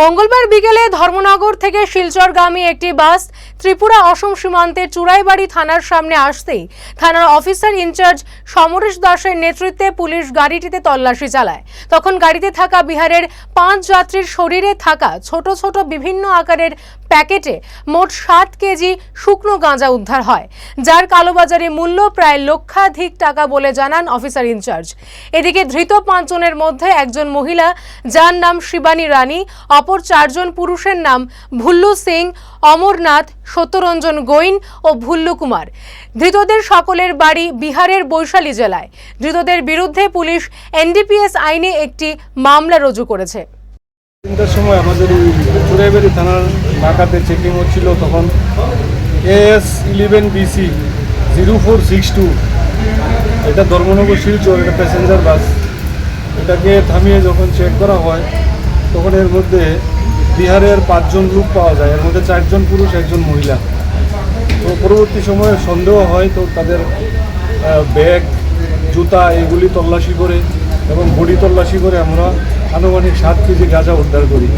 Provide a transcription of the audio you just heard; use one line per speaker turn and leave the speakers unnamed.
মঙ্গলবার বিকেলে ধর্মনগর থেকে শিলচরগামী একটি বাস ত্রিপুরা অসম সীমান্তের চুড়াইবাড়ি থানার সামনে আসতেই থানার অফিসার ইনচার্জ সমরেশ দাসের নেতৃত্বে পুলিশ গাড়িটিতে তল্লাশি চালায়। তখন গাড়িতে থাকা বিহারের পাঁচ যাত্রীর শরীরে থাকা ছোট ছোট বিভিন্ন আকারের প্যাকেটে মোট সাত কেজি শুকনো গাঁজা উদ্ধার হয়, যার কালোবাজারে মূল্য প্রায় লক্ষাধিক টাকা বলে জানান অফিসার ইনচার্জ। এদিকে ধৃত পাঁচজনের মধ্যে একজন মহিলা, যার নাম শিবানী রানী অপর চারজন পুরুষের নাম ভুল্লু সিং, অমরনাথ, সত্যরঞ্জন গোইন ও ভুল্লু কুমার। ধৃতদের সকলের বাড়ি বিহারের বৈশালী জেলায়। ধৃতদের বিরুদ্ধে পুলিশ এনডিপিএস আইনে একটি মামলা রুজু করেছে।
তিনটার সময় আমাদের থানার নাকাতে চেকিং হচ্ছিল, তখন AS eleven BC zero four six two এটা ধর্মনগর শিলচর, এটা প্যাসেঞ্জার বাস এটাকে থামিয়ে যখন চেক করা হয় তখন এর মধ্যে বিহারের পাঁচজন লোক পাওয়া যায়। এর মধ্যে চারজন পুরুষ, একজন মহিলা। তো পরবর্তী সময়ে সন্দেহ হয় তো তাদের ব্যাগ, জুতা এগুলি তল্লাশি করে এবং বডি তল্লাশি করে আমরা আনুমানিক সাত কেজি গাঁজা উদ্ধার করি।